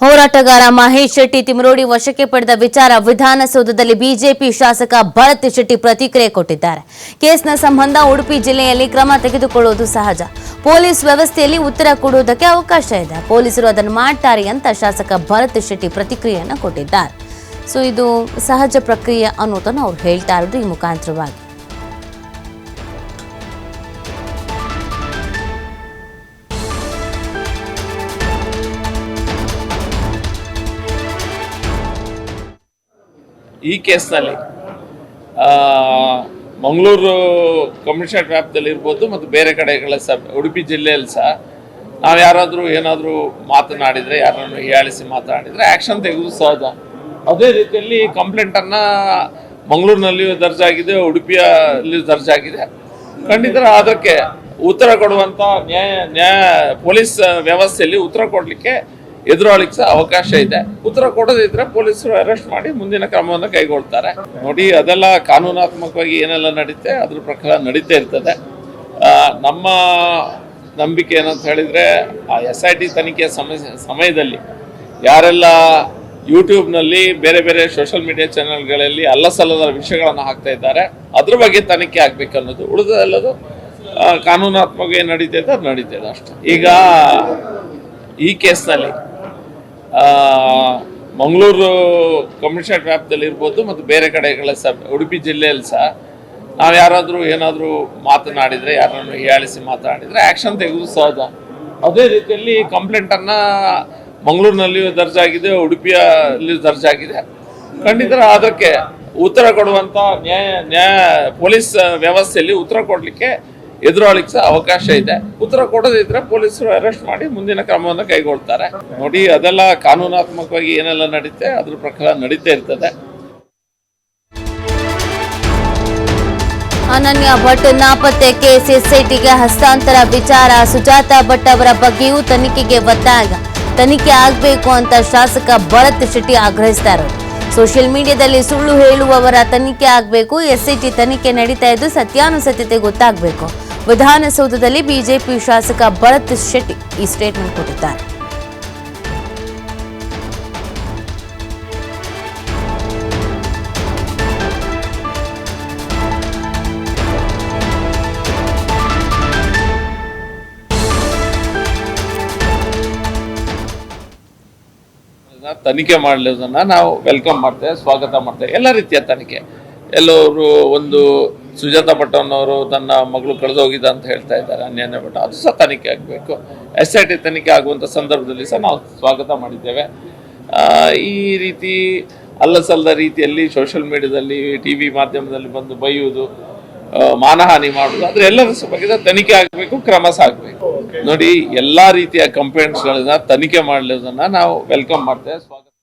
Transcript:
ಹೋರಾಟಗಾರ ಮಹೇಶ್ ಶೆಟ್ಟಿ ತಿಮರೋಡಿ ವಶಕ್ಕೆ ಪಡೆದ ವಿಚಾರ ವಿಧಾನಸೌಧದಲ್ಲಿ ಬಿಜೆಪಿ ಶಾಸಕ ಭರತ್ ಶೆಟ್ಟಿ ಪ್ರತಿಕ್ರಿಯೆ ಕೊಟ್ಟಿದ್ದಾರೆ. ಕೇಸ್ನ ಸಂಬಂಧ ಉಡುಪಿ ಜಿಲ್ಲೆಯಲ್ಲಿ ಕ್ರಮ ತೆಗೆದುಕೊಳ್ಳುವುದು ಸಹಜ. ಪೊಲೀಸ್ ವ್ಯವಸ್ಥೆಯಲ್ಲಿ ಉತ್ತರ ಕೊಡುವುದಕ್ಕೆ ಅವಕಾಶ ಇದೆ. ಪೊಲೀಸರು ಅದನ್ನು ಮಾಡ್ತಾರೆ ಅಂತ ಶಾಸಕ ಭರತ್ ಶೆಟ್ಟಿ ಪ್ರತಿಕ್ರಿಯೆಯನ್ನು ಕೊಟ್ಟಿದ್ದಾರೆ. ಸೊ, ಇದು ಸಹಜ ಪ್ರಕ್ರಿಯೆ ಅನ್ನೋದನ್ನು ಅವ್ರು ಹೇಳ್ತಾ ಇರೋದು ಈ ಮುಖಾಂತರವಾಗಿ. ಈ ಕೇಸ್ನಲ್ಲಿ ಮಂಗಳೂರು ಕಮಿಷನರ್ ವ್ಯಾಪ್ತಿಯಲ್ಲಿ ಇರ್ಬೋದು ಮತ್ತು ಬೇರೆ ಕಡೆಗಳ ಸಹ, ಉಡುಪಿ ಜಿಲ್ಲೆಯಲ್ಲಿ ಸಹ, ನಾವು ಯಾರಾದರೂ ಏನಾದರೂ ಮಾತನಾಡಿದರೆ ಯಾರನ್ನು ಹೀಯಾಳಿಸಿ ಮಾತನಾಡಿದರೆ ಆ್ಯಕ್ಷನ್ ತೆಗೆದು ಸಹಜ. ಅದೇ ರೀತಿಯಲ್ಲಿ ಕಂಪ್ಲೇಂಟನ್ನು ಮಂಗಳೂರಿನಲ್ಲಿಯೂ ದರ್ಜಾಗಿದೆ ಉಡುಪಿಯಲ್ಲಿ ದರ್ಜಾಗಿದೆ. ಖಂಡಿತ ಅದಕ್ಕೆ ಉತ್ತರ ಕೊಡುವಂಥ ನ್ಯಾಯ ನ್ಯಾಯ, ಪೊಲೀಸ್ ವ್ಯವಸ್ಥೆಯಲ್ಲಿ ಉತ್ತರ ಕೊಡಲಿಕ್ಕೆ ಎದುರಾಳಿಕ್ಕೆ ಸಹ ಅವಕಾಶ ಇದೆ. ಉತ್ತರ ಕೊಡದಿದ್ರೆ ಪೊಲೀಸರು ಅರೆಸ್ಟ್ ಮಾಡಿ ಮುಂದಿನ ಕ್ರಮವನ್ನು ಕೈಗೊಳ್ತಾರೆ. ನೋಡಿ, ಅದೆಲ್ಲ ಕಾನೂನಾತ್ಮಕವಾಗಿ ಏನೆಲ್ಲ ನಡೀತೆ, ಅದ್ರ ಪ್ರಕಾರ ನಡೀತಾ ಇರ್ತದೆ. ನಮ್ಮ ನಂಬಿಕೆ ಏನಂತ ಹೇಳಿದ್ರೆ, ಆ ಎಸ್ ಐ ಟಿ ತನಿಖೆಯ ಸಮಯ, ಸಮಯದಲ್ಲಿ ಯಾರೆಲ್ಲ ಯೂಟ್ಯೂಬ್ನಲ್ಲಿ ಬೇರೆ ಬೇರೆ ಸೋಷಿಯಲ್ ಮೀಡಿಯಾ ಚಾನೆಲ್ಗಳಲ್ಲಿ ಅಲ್ಲಸಲ್ಲದ ವಿಷಯಗಳನ್ನು ಹಾಕ್ತಾ ಇದ್ದಾರೆ, ಅದ್ರ ಬಗ್ಗೆ ತನಿಖೆ ಆಗ್ಬೇಕು ಅನ್ನೋದು. ಉಳಿದೆಲ್ಲದು ಕಾನೂನಾತ್ಮಕ ಏನು ಇದೆ ಅದು ನಡೀತದೆ ಅಷ್ಟೇ. ಈಗ ಈ ಕೇಸ್ನಲ್ಲಿ ಮಂಗಳೂರು ಕಮಿಷನರ್ ವ್ಯಾಪ್ತಿಯಲ್ಲಿ ಇರ್ಬೋದು ಮತ್ತು ಬೇರೆ ಕಡೆಗಳ ಸಹ, ಉಡುಪಿ ಜಿಲ್ಲೆಯಲ್ಲಿ ಸಹ ನಾವು ಯಾರಾದರೂ ಏನಾದರೂ ಮಾತನಾಡಿದರೆ, ಯಾರನ್ನು ಹೀಯಾಳಿಸಿ ಮಾತನಾಡಿದರೆ ಆ್ಯಕ್ಷನ್ ತೆಗೆದು ಸಹಜ. ಅದೇ ರೀತಿಯಲ್ಲಿ ಕಂಪ್ಲೇಂಟನ್ನು ಮಂಗಳೂರಿನಲ್ಲಿಯೂ ದರ್ಜಾಗಿದೆ ಉಡುಪಿಯಲ್ಲಿಯೂ ದರ್ಜಾಗಿದೆ. ಖಂಡಿತ ಅದಕ್ಕೆ ಉತ್ತರ ಕೊಡುವಂಥ ನ್ಯಾಯ ನ್ಯಾಯ, ಪೊಲೀಸ್ ವ್ಯವಸ್ಥೆಯಲ್ಲಿ ಉತ್ತರ ಕೊಡಲಿಕ್ಕೆ ಎದುರಾಳಿಗೆ ಸಹ ಅವಕಾಶ ಇದೆ. ಉತ್ತರ ಕೊಡದಿದ್ರೆ ಪೊಲೀಸರು ಅರೆಸ್ಟ್ ಮಾಡಿ ಮುಂದಿನ ಕ್ರಮವನ್ನು ಕೈಗೊಳ್ತಾರೆ. ನೋಡಿ, ಅದೆಲ್ಲ ಕಾನೂನಾತ್ಮಕವಾಗಿ ಏನೆಲ್ಲ ನಡೀತೆ, ಅದ್ರ ಪ್ರಕಾರ ನಡೀತಾ ಇರ್ತದೆ. ಅನನ್ಯ ಭಟ್, ನಾಪತ್ತೆ ಕೇಸ್ ಎಸ್ಐಟಿಗೆ ಹಸ್ತಾಂತರ ವಿಚಾರ. ಸುಜಾತ ಭಟ್ ಅವರ ಬಗ್ಗೆಯೂ ತನಿಖೆಗೆ ಒತ್ತಾಯ. ತನಿಖೆ ಆಗಬೇಕು ಅಂತ ಶಾಸಕ ಭರತ್ ಶೆಟ್ಟಿ ಆಗ್ರಹಿಸ್ತಾರೆ. ಸೋಷಿಯಲ್ ಮೀಡಿಯಾದಲ್ಲಿ ಸುಳ್ಳು ಹೇಳುವವರ ತನಿಖೆ ಆಗಬೇಕು. ಎಸ್ಐಟಿ ತನಿಖೆ ನಡೀತಾ ಇದ್ದು ಸತ್ಯಾನುಸತ್ಯತೆ ಗೊತ್ತಾಗಬೇಕು. ವಿಧಾನಸೌಧದಲ್ಲಿ ಬಿಜೆಪಿ ಶಾಸಕ ಭರತ್ ಶೆಟ್ಟಿ ಈ ಸ್ಟೇಟ್ಮೆಂಟ್ ಕೊಟ್ಟಿದ್ದಾರೆ. ತನಿಖೆ ಮಾಡಲಿರೋದನ್ನ ನಾವು ವೆಲ್ಕಮ್ ಮಾಡ್ತೇವೆ, ಸ್ವಾಗತ ಮಾಡ್ತೇವೆ, ಎಲ್ಲ ರೀತಿಯ ತನಿಖೆ. ಎಲ್ಲವರು ಒಂದು ಸುಜಾತ ಭಟ್ ಅನ್ನೋರು ತನ್ನ ಮಗಳು ಕಳೆದು ಹೋಗಿದ್ದ ಅಂತ ಹೇಳ್ತಾ ಇದ್ದಾರೆ ಅನ್ಯಾನ್ಯ ಭಟ್ ಅದು ಸಹ ತನಿಖೆ ಆಗಬೇಕು. ಎಸ್ ಐ ಟಿ ತನಿಖೆ ಆಗುವಂಥ ಸಂದರ್ಭದಲ್ಲಿ ಸಹ ನಾವು ಸ್ವಾಗತ ಮಾಡಿದ್ದೇವೆ. ಈ ರೀತಿ ಅಲ್ಲಸಲ್ಲದ ರೀತಿಯಲ್ಲಿ ಸೋಷಿಯಲ್ ಮೀಡಿಯಾದಲ್ಲಿ, ಟಿ ವಿ ಮಾಧ್ಯಮದಲ್ಲಿ ಬಂದು ಬೈಯುವುದು ಮಾನಹಾನಿ ಮಾಡುವುದು, ಆದರೆ ಎಲ್ಲರ ಬಗ್ಗೆ ತನಿಖೆ ಆಗಬೇಕು, ಕ್ರಮ ಸಾಗಬೇಕು ನೋಡಿ, ಎಲ್ಲ ರೀತಿಯ ಕಂಪ್ಲೇಂಟ್ಸ್ಗಳನ್ನ ತನಿಖೆ ಮಾಡಲಿರೋದನ್ನ ನಾವು ವೆಲ್ಕಮ್ ಮಾಡ್ತೇವೆ. ಸ್ವಾಗತ.